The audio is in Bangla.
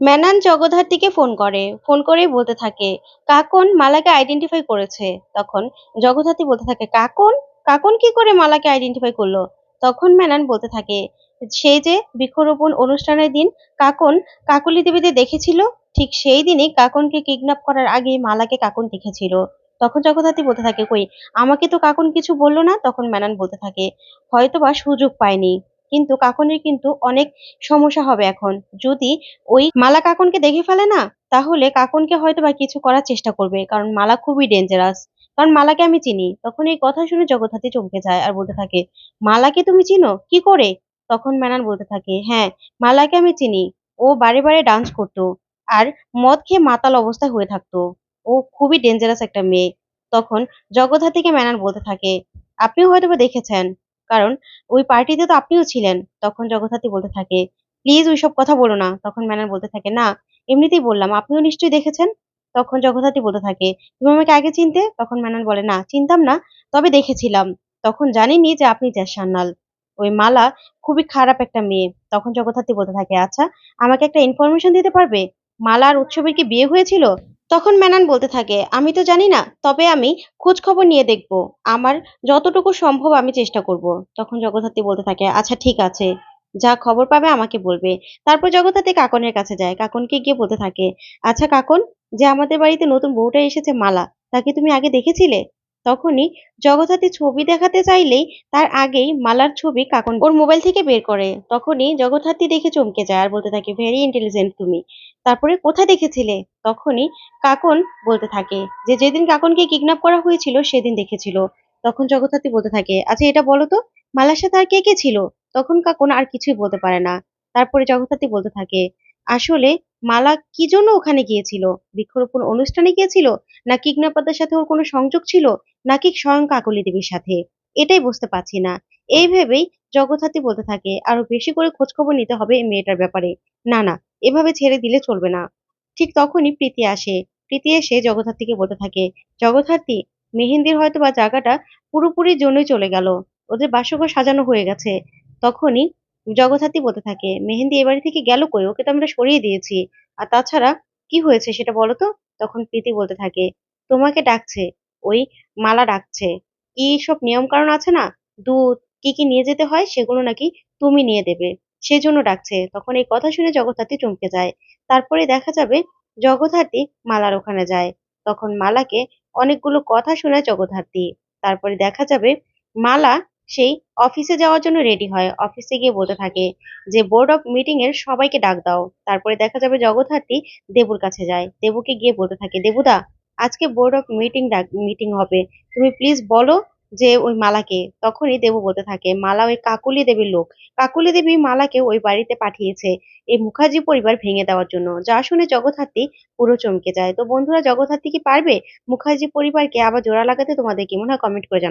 ম্যানান জগদ্ধাত্রীকে ফোন করে, ফোন করেই বলতে থাকে, কাকন মালাকে আইডেন্টিফাই করেছে। তখন জগদ্ধাত্রী বলতে থাকে, কাকন? কাকন কি করে মালাকে আইডেন্টিফাই করল? তখন ম্যানান বলতে থাকে, সেই যে বৃক্ষরোপণ অনুষ্ঠানের দিন কাকন কাকলি দেবীদের দেখেছিল, ঠিক সেই দিনই কাকনকে কিডন্যাপ করার আগেই মালাকে কাকন দেখেছিল। তখন জগদ্ধাত্রী বলতে থাকে, কই, আমাকে তো কাকন কিছু বলল না? তখন ম্যানান বলতে থাকে, হয়তোবা সুযোগ পায়নি। কিন্তু কাকনের কিন্তু অনেক সমস্যা হবে এখন। যদি ওই মালা কাকনকে দেখে ফেলে না, তাহলে কাকনকে হয়তো বা কিছু করার চেষ্টা করবে, কারণ মালা খুবই ডেঞ্জারাস কারণ মালাকে আমি চিনি, তখন এই কথা শুনে জগদ্ধাত্রী চমকে যায় আর বলতে থাকে, মালাকে তুমি চিনো? কি করে? তখন ম্যানান বলতে থাকে হ্যাঁ মালাকে আমি চিনি। ও বারে বারে ডান্স করতো আর মদ খেয়ে মাতাল অবস্থায় হয়ে থাকতো। ও খুবই ডেঞ্জারাস একটা মেয়ে। তখন জগদ্ধাত্রীকে ম্যানান বলতে থাকে, আপনিও হয়তো দেখেছেন কারণ ওই পার্টিতে তো আপনিও ছিলেন। তখন জগদ্ধাত্রী বলতে থাকে প্লিজ ওইসব কথা বলো না। তখন ম্যানার বলতে থাকে, না, এমনিতেই বললাম, আপনিও নিশ্চয়ই দেখেছেন? তখন জগদ্ধাত্রী বলতে থাকে, তুমি আমাকে আগে চিনতে? তখন ম্যানান বলে, না, চিনতাম না, তবে দেখেছিলাম। তখন জানিনি যে আপনি জ্যাস ওই মালা খুবই খারাপ একটা মেয়ে। তখন জগদ্ধাত্রী বলতে থাকে আচ্ছা আমাকে একটা ইনফরমেশন দিতে পারবে? মালার উৎসবের কি বিয়ে হয়েছিল? তখন ম্যানান বলতে থাকে, আমি তো জানি না, তবে আমি খোঁজ খবর নিয়ে দেখব। আমার যতটুকু সম্ভব আমি চেষ্টা করব। তখন জগদ্ধাত্রী বলতে থাকে আচ্ছা ঠিক আছে। যা খবর পাবে আমাকে বলবে। তারপর জগদ্ধাত্রী কাকনের কাছে যায়। কাকনকে গিয়ে বলতে থাকে আচ্ছা কাকন, যে আমাদের বাড়িতে নতুন বউটা এসেছে মালা, তাকে তুমি আগে দেখেছিলে? তখনই জগদ্ধাত্রী ছবি দেখাতে চাইলেই তার আগেই মালার ছবি কাকন ওর মোবাইল থেকে বের করে। তখনই জগদ্ধাত্রী দেখে চমকে যায় আর বলতে থাকে ভেরি ইন্টেলিজেন্ট তুমি। তারপরে কোথায় দেখেছিলে? তখনই কাকন বলতে থাকে, যে যেদিন কাকনকে কিডন্যাপ করা হয়েছিল, সেদিন দেখেছিল। তখন জগদ্ধাত্রী বলতে থাকে আচ্ছা এটা বলো তো, মালার সাথে আর কে কে ছিল? তখন কাকন আর কিছুই বলতে পারে না। তারপরে জগদ্ধাত্রী বলতে থাকে, আসলে মালা কি জন্য ওখানে গিয়েছিল? বৃক্ষরোপণ অনুষ্ঠানে গিয়েছিল? না কিডন্যাপারদের সাথে ওর কোনো সংযোগ ছিল? নাকি স্বয়ং কাকলি দেবীর সাথে? এটাই বুঝতে পারছি না। এই ভেবেই জগদ্ধাত্রী বলতে থাকে, আরও বেশি করে খোঁজ খবর নিতে হবে এই মেয়েটার ব্যাপারে। না না, এভাবে ছেড়ে দিলে চলবে না। ঠিক তখনই প্রীতি আসে। প্রীতি এসে জগদ্ধাত্রীকে বলতে থাকে, জগদ্ধাত্রী, মেহেন্দির হয়তো বা জায়গাটা পুরোপুরি জন্যই চলে গেল। ওদের বাসঘর সাজানো হয়ে গেছে। তখনই জগদ্ধাত্রী বলতে থাকে, মেহেন্দি এ বাড়ি থেকে গেল কই? ওকে তো আমরা সরিয়ে দিয়েছি। আর তাছাড়া কি হয়েছে সেটা বলো তো? তখন প্রীতি বলতে থাকে, তোমাকে ডাকছে। ওই মালা ডাকছে। কি সব নিয়ম কারণ আছে না? দুধ কি কি নিয়ে যেতে হয় সেগুলো নাকি তুমি নিয়ে দেবে। সেজন্য ডাকছে। তখন এই কথা শুনে জগদ্ধাত্রী চমকে যায়। তারপরে দেখা যাবে জগদ্ধাত্রী মালার ওখানে যায়। তখন মালাকে অনেকগুলো কথা শোনায় জগদ্ধাত্রী। তারপরে দেখা যাবে মালা সেই অফিসে যাওয়ার জন্য রেডি হয়। অফিসে গিয়ে বলতে থাকে যে, বোর্ড অফ মিটিং এর সবাইকে ডাক দাও। তারপরে দেখা যাবে জগদ্ধাত্রী দেবুর কাছে যায়। দেবুকে গিয়ে বলতে থাকে, দেবুদা আজকে বোর্ড অফ মিটিং মিটিং হবে। তুমি প্লিজ বলো যে ওই মালাকে, তখনই দেব বলতে থাকে, মালা ওই কাকুলি দেবীর লোক। কাকুলি দেবী মালাকে ওই বাড়িতে পাঠিয়েছে এই মুখার্জি পরিবার ভেঙে দেওয়ার জন্য। যা শুনে জগদ্ধাত্রী পুরো চমকে যায়। তো বন্ধুরা জগৎহাত্রী কি পারবে? মুখার্জি পরিবারকে আবার জোড়া লাগাতে তোমাদের কি মনে হয় কমেন্ট করে জানাও।